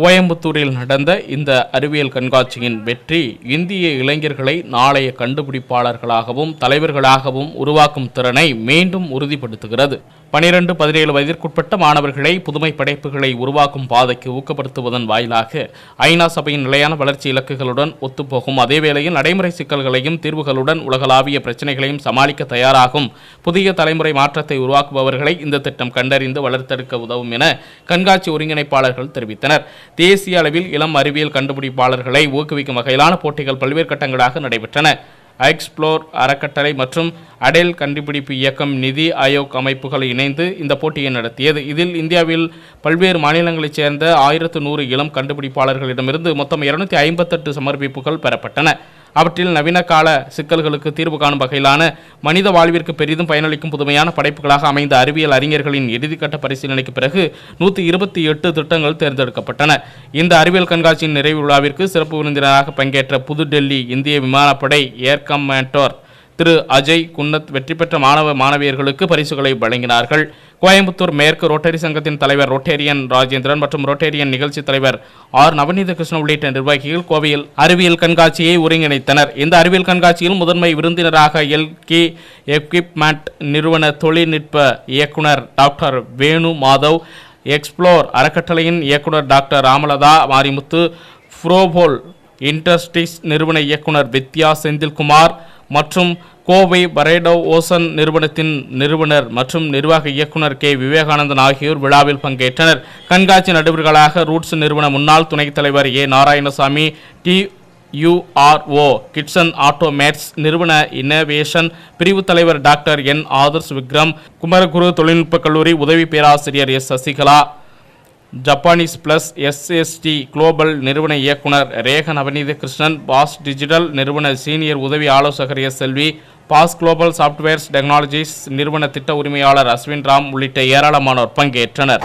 கோயம்புத்தூரில் நடந்த இந்த அறிவியல் கண்காட்சியின் வெற்றி இந்திய இளைஞர்களை நாளைய கண்டுபிடிப்பாளர்களாகவும் தலைவர்களாகவும் உருவாக்கும் திறனை மீண்டும் உறுதிப்படுத்துகிறது. பனிரெண்டு பதினேழு வயதிற்குட்பட்ட மாணவர்களை புதுமை படைப்புகளை உருவாக்கும் பாதைக்கு ஊக்கப்படுத்துவதன் வாயிலாக ஐநா சபையின் நிலையான வளர்ச்சி இலக்குகளுடன் ஒத்துப்போகும். அதேவேளையில் நடைமுறை சிக்கல்களையும் தீர்வுகளுடன் உலகளாவிய பிரச்சனைகளையும் சமாளிக்க தயாராகும். புதிய தலைமுறை மாற்றத்தை உருவாக்குபவர்களை இந்த திட்டம் கண்டறிந்து வளர்த்தெடுக்க உதவும் என கண்காட்சி ஒருங்கிணைப்பாளர்கள் தெரிவித்தனர். தேசிய அளவில் இளம் அறிவியல் கண்டுபிடிப்பாளர்களை ஊக்குவிக்கும் வகையிலான போட்டிகள் பல்வேறு கட்டங்களாக நடைபெற்றன. எக்ஸ்ப்ளோர் அறக்கட்டளை மற்றும் அடேல் கண்டுபிடிப்பு இயக்கம் நிதி ஆயோக் அமைப்புகள் இணைந்து இந்த போட்டியை நடத்தியது. இதில் இந்தியாவில் பல்வேறு மாநிலங்களைச் சேர்ந்த ஆயிரத்து நூறு இளம் கண்டுபிடிப்பாளர்களிடமிருந்து மொத்தம் இருநூத்தி ஐம்பத்தெட்டு சமர்ப்பிப்புகள் பெறப்பட்டன. அவற்றில் நவீன கால சிக்கல்களுக்கு தீர்வு காணும் வகையிலான மனித வாழ்விற்கு பெரிதும் பயனளிக்கும் புதுமையான படைப்புகளாக அமைந்த அறிவியல் அறிஞர்களின் இறுதிக்கட்ட பரிசீலனைக்கு பிறகு நூற்றி இருபத்தி எட்டு திட்டங்கள் தேர்ந்தெடுக்கப்பட்டன. இந்த அறிவியல் கண்காட்சியின் நிறைவு விழாவிற்கு சிறப்பு விருந்தினராக பங்கேற்ற புதுடெல்லி இந்திய விமானப்படை ஏர் கமாண்டோர் திரு அஜய் குன்னத் வெற்றி பெற்ற மாணவ மாணவியர்களுக்கு பரிசுகளை வழங்கினார்கள். கோயம்புத்தூர் மேற்கு ரோட்டரி சங்கத்தின் தலைவர் ரோட்டேரியன் ராஜேந்திரன் மற்றும் ரோட்டேரியன் நிகழ்ச்சி தலைவர் ஆர். நவநீத கிருஷ்ணன் உள்ளிட்ட நிர்வாகிகள் கோவையில் அறிவியல் கண்காட்சியை ஒருங்கிணைத்தனர். இந்த அறிவியல் கண்காட்சியில் முதன்மை விருந்தினராக எல். கி. எக்யூப்மெண்ட் நிறுவன தொழில்நுட்ப இயக்குனர் டாக்டர் வேணு மாதவ் எக்ஸ்ப்ளோர் அறக்கட்டளையின் இயக்குனர் டாக்டர் ராமலதா மாரிமுத்து ஃப்ரோபோல் இண்டஸ்ட்ரீஸ் நிறுவன இயக்குனர் வித்யா செந்தில்குமார் மற்றும் கோவை பரேடோ ஓசன் நிறுவனத்தின் நிறுவனர் மற்றும் நிர்வாக இயக்குனர் கே. விவேகானந்தன் ஆகியோர் விழாவில் பங்கேற்றனர். கண்காட்சி நடுவர்களாக ரூட்ஸ் நிறுவன முன்னாள் துணைத் தலைவர் A. Narayanasamy T. U R O kitchen automates நிறுவன இன்னோவேஷன் பிரிவு தலைவர் டாக்டர் என். ஆதர்ஸ் விக்ரம் குமரகுரு தொழில்நுட்பக் கல்லூரி உதவி பேராசிரியர் S. Sasikala Japanese plus SST global நிறுவன இயக்குனர் ரேக நவநீத கிருஷ்ணன் பாஸ் டிஜிட்டல் நிறுவன சீனியர் உதவி ஆலோசகர் S Selvi Boss global softwares technologies நிறுவன திட்ட உரிமையாளர் அஸ்வின் ராம் உள்ளிட்ட ஏராளமானோர் பங்கேற்றனர்.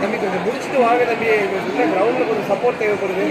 தம்பி கொஞ்சம் முடிச்சுட்டு வாங்க தம்பி. கொஞ்சம் கிரவுண்டில் கொஞ்சம் சப்போர்ட் தேவைப்படுது.